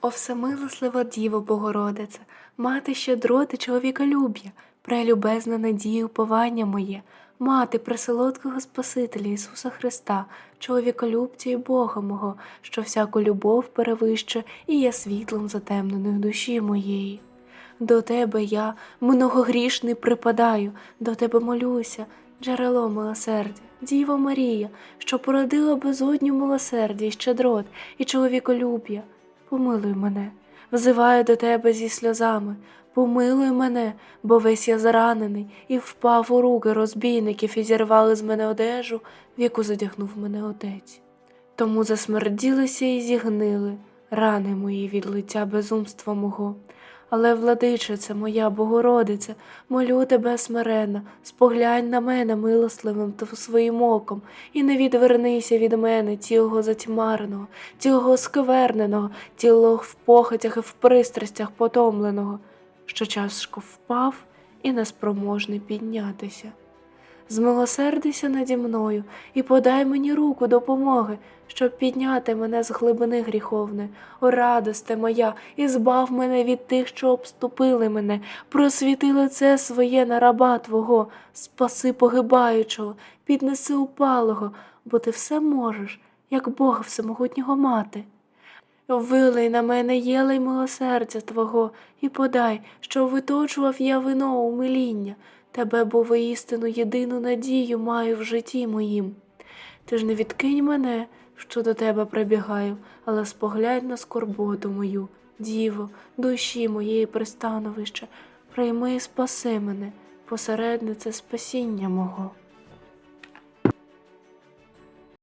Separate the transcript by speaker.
Speaker 1: О всемилослива Діво Богородице, мати щедроти чоловіколюб'я, прелюбезна надія уповання моє, мати пресолодкого Спасителя Ісуса Христа, чоловіколюбця і Бога мого, що всяку любов перевище і є світлом затемненої душі моєї. До тебе я, многогрішний, припадаю, до тебе молюся, джерело милосердя, Діво Марія, що породила безодню милосердя і щедрот і чоловіколюб'я. Помилуй мене, взиваю до тебе зі сльозами, помилуй мене, бо весь я заранений, і впав у руки розбійників і зірвали з мене одежу, в яку задягнув мене отець. Тому засмерділися і зігнили рани мої від лиця безумства мого. Але, владичице моя Богородице, молю тебе смиренно, споглянь на мене милостливим та своїм оком, і не відвернися від мене цілого затьмареного, цілого скверненого, цілого в похотях і в пристрастях потомленого, що тяжко впав і неспроможний піднятися. Змилосердися наді мною і подай мені руку допомоги, щоб підняти мене з глибини гріховної. О, радосте моя, і збав мене від тих, що обступили мене, просвіти лице своє на раба Твого, спаси погибаючого, піднеси упалого, бо ти все можеш, як Бога всемогутнього мати. Вилий на мене єлей милосердя Твого і подай, що виточував я вино умиління, тебе, бо воістину єдину надію маю в житті моїм. Ти ж не відкинь мене, що до тебе прибігаю, але споглянь на скорботу мою, діво, душі моєї пристановище, прийми і спаси мене, посереднице спасіння мого.